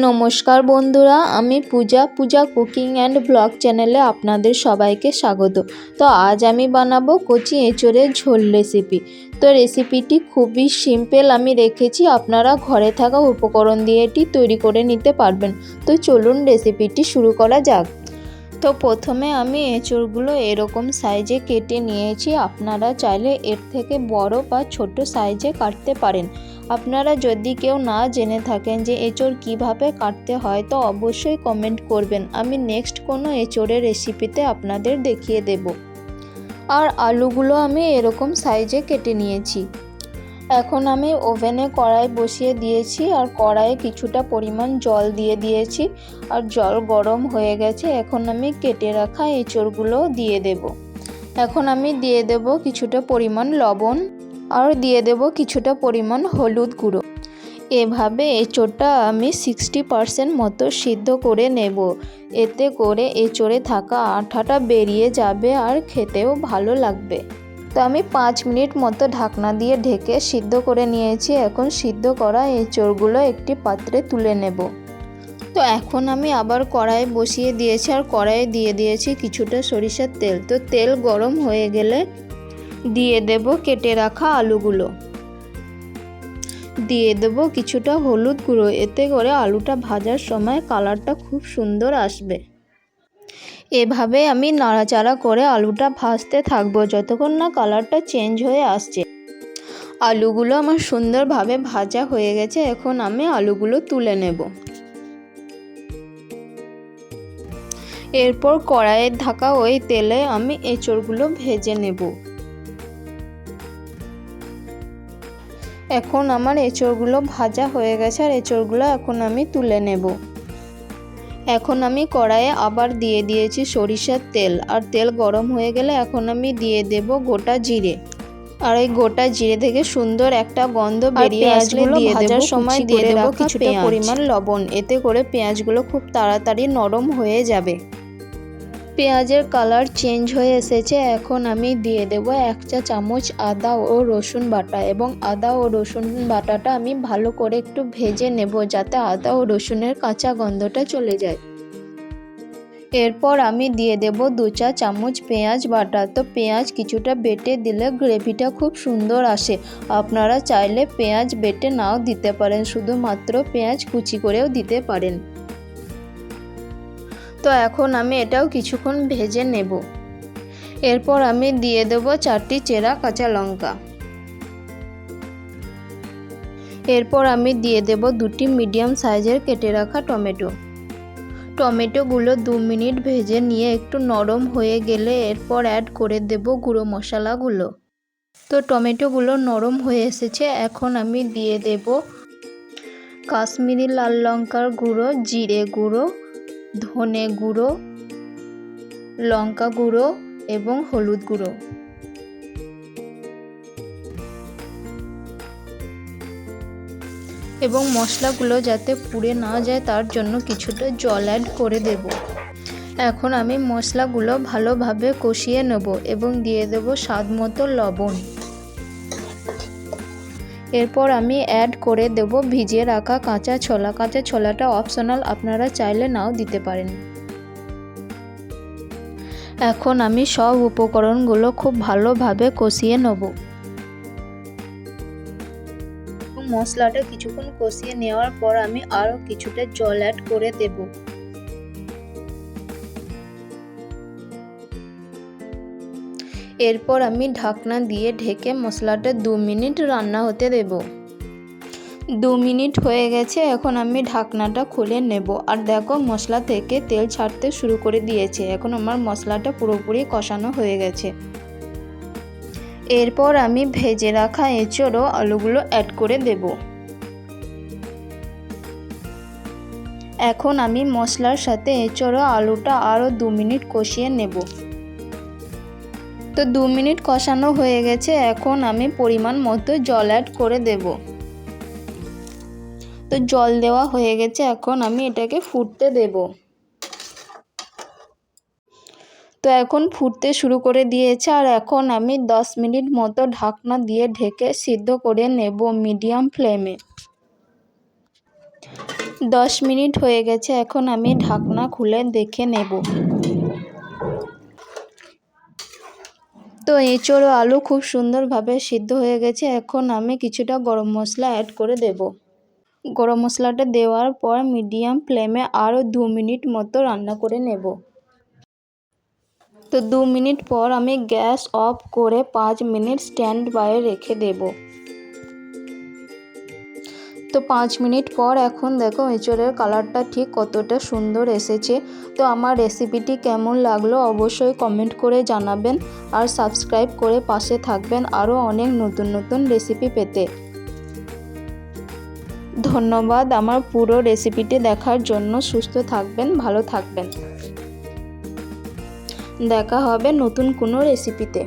নমস্কার বন্ধুরা, আমি Puja Puja cooking and blog চ্যানেলে আপনাদের সবাইকে স্বাগত। তো আজ আমি বানাবো কচি এঁচড়ের ঝোল রেসিপি। তো রেসিপিটি খুবই সিম্পল আমি রেখেছি, আপনারা ঘরে থাকা উপকরণ দিয়ে এটি তৈরি করে নিতে পারবেন। তো চলুন রেসিপিটি শুরু করা যাক। তো প্রথমে আমি এঁচড়গুলো এরকম সাইজে কেটে নিয়েছি, আপনারা চাইলে এর থেকে বড় বা ছোট সাইজে কাটতে পারেন। আপনারা যদি কেউ না জেনে থাকেন যে এঁচড় কীভাবে কাটতে হয়, তো অবশ্যই কমেন্ট করবেন। আমি নেক্সট কোনো এঁচড়ের রেসিপিতে আপনাদের দেখিয়ে দেব। আর আলুগুলো আমি এরকম সাইজে কেটে নিয়েছি। এখন আমি ওভেনে কড়াই বসিয়ে দিয়েছি আর কড়াইয়ে কিছুটা পরিমাণ জল দিয়ে দিয়েছি আর জল গরম হয়ে গেছে। এখন আমি কেটে রাখা এঁচড়গুলো দিয়ে দেব। এখন আমি দিয়ে দেব কিছুটা পরিমাণ লবণ। আর দিয়ে দেব কিছুটা পরিমাণ হলুদ গুঁড়ো। এভাবে এঁচোড়টা আমি সিক্সটি পারসেন্ট মতো সিদ্ধ করে নেব। এতে করে এঁচোড়ে থাকা আঠাটা বেরিয়ে যাবে আর খেতেও ভালো লাগবে। তো আমি পাঁচ মিনিট মতো ঢাকনা দিয়ে ঢেকে সিদ্ধ করে নিয়েছি। এখন সিদ্ধ করা এঁচোড়গুলো একটি পাত্রে তুলে নেব। তো এখন আমি আবার কড়াই বসিয়ে দিয়েছি আর কড়াইয়ে দিয়ে দিয়েছি কিছুটা সরিষার তেল। তো তেল গরম হয়ে গেলে দিয়ে দেব কেটে রাখা আলুগুলো। দিয়ে দেব কিছুটা হলুদ গুঁড়ো, এতে করে আলুটা ভাজার সময় কালারটা খুব সুন্দর আসবে। এভাবে আমি নাড়াচাড়া করে আলুটা ভাজতে থাকব যতক্ষণ না কালারটা চেঞ্জ হয়ে আসছে। আলুগুলো আমার সুন্দরভাবে ভাজা হয়ে গেছে, এখন আমি আলুগুলো তুলে নেব। এরপর কড়াইয়ের ঢাকা ওই তেলে আমি এঁচড়গুলো ভেজে নেব। এখন আমার এঁচড়গুলো ভাজা হয়ে গেছে আর এঁচড়গুলো এখন আমি তুলে নেব। এখন আমি কড়াইয়ে আবার দিয়ে দিয়েছি সরিষার তেল। আর তেল গরম হয়ে গেলে এখন আমি দিয়ে দেব গোটা জিরে। আর ওই গোটা জিরে থেকে সুন্দর একটা গন্ধ বেরিয়ে আসলে দিয়ে ভাজার সময় দিয়ে দেবো কিছুটা পরিমাণ লবণ। এতে করে পেঁয়াজগুলো খুব তাড়াতাড়ি নরম হয়ে যাবে। পেঁয়াজের কালার চেঞ্জ হয়ে এসেছে। এখন আমি দিয়ে দেব এক চা চামচ আদা ও রসুন বাটা এবং আদা ও রসুন বাটাটা আমি ভালো করে একটু ভেজে নেব যাতে আদা ও রসুনের কাঁচা গন্ধটা চলে যায়। এরপর আমি দিয়ে দেব দু চা চামচ পেঁয়াজ বাটা। তো পেঁয়াজ কিছুটা বেটে দিলে গ্রেভিটা খুব সুন্দর আসে। আপনারা চাইলে পেঁয়াজ বেটে নাও দিতে পারেন। শুধুমাত্র পেঁয়াজ কুচি করেও দিতে পারেন। তো এখন আমি এটাও কিছুক্ষণ ভেজে নেব। এরপর আমি দিয়ে দেব চারটি চেরা কাঁচা লঙ্কা। এরপর আমি দিয়ে দেব দুটি মিডিয়াম সাইজের কেটে রাখা টমেটো। টমেটোগুলো দু মিনিট ভেজে নিয়ে একটু নরম হয়ে গেলে এরপর অ্যাড করে দেব গুঁড়ো মশলাগুলো। তো টমেটোগুলো নরম হয়ে এসেছে, এখন আমি দিয়ে দেব কাশ্মীরি লাল লঙ্কার গুঁড়ো, জিরে গুঁড়ো ধনে গুঁড়ো, লঙ্কা গুঁড়ো এবং হলুদ গুঁড়ো। এবং মশলাগুলো যাতে পুড়ে না যায়, তার জন্য কিছুটা জল অ্যাড করে দেব। এখন আমি মশলাগুলো ভালোভাবে কষিয়ে নেব এবং দিয়ে দেব স্বাদ মতো লবণ। এরপর আমি অ্যাড করে দেব ভিজিয়ে রাখা কাঁচা ছোলা। কাঁচা ছোলাটা অপশনাল আপনারা চাইলে নাও দিতে পারেন। এখন আমি সব উপকরণগুলো খুব ভালোভাবে কষিয়ে নেব। মশলাটা কিছুক্ষণ কষিয়ে নেওয়ার পর আমি আরও কিছুটা জল অ্যাড করে দেবো। এরপর আমি ঢাকনা দিয়ে ঢেকে মশলাটা দু মিনিট রান্না হতে দেব। দু মিনিট হয়ে গেছে, এখন আমি ঢাকনাটা খুলে নেব। আর দেখো, মশলা থেকে তেল ছাড়তে শুরু করে দিয়েছে। এখন আমার মশলাটা পুরোপুরি কষানো হয়ে গেছে। এরপর আমি ভেজে রাখা এঁচড়ো আলুগুলো অ্যাড করে দেব। এখন আমি মশলার সাথে এঁচড়ো আলুটা আরও দু মিনিট কষিয়ে নেব। তো দু মিনিট কষানো হয়ে গেছে, এখন আমি পরিমাণ মতো জল অ্যাড করে দেব। তো জল দেওয়া হয়ে গেছে, এখন আমি এটাকে ফুটতে দেব। তো এখন ফুটতে শুরু করে দিয়েছে, আর এখন আমি দশ মিনিট মতো ঢাকনা দিয়ে ঢেকে সিদ্ধ করে নেব মিডিয়াম ফ্লেমে। দশ মিনিট হয়ে গেছে, এখন আমি ঢাকনা খুলে দেখে নেব। তো এঁচড় আলু খুব সুন্দরভাবে সিদ্ধ হয়ে গেছে। এখন আমি কিছুটা গরম মশলা অ্যাড করে দেব। গরম মশলাটা দেওয়ার পর মিডিয়াম ফ্লেমে আরও দু মিনিট মতো রান্না করে নেব। তো দু মিনিট পর আমি গ্যাস অফ করে পাঁচ মিনিট স্ট্যান্ড বাইরে রেখে দেব। তো পাঁচ মিনিট পর এখন দেখো এঁচড়ের কালারটা ঠিক কতটা সুন্দর এসেছে। তো আমার রেসিপিটি কেমন লাগল অবশ্যই কমেন্ট করে জানাবেন আর সাবস্ক্রাইব করে পাশে থাকবেন আরও অনেক নতুন নতুন রেসিপি পেতে। ধন্যবাদ আমার পুরো রেসিপিটি দেখার জন্য সুস্থ থাকবেন, ভালো থাকবেন। দেখা হবে নতুন কোনো রেসিপিতে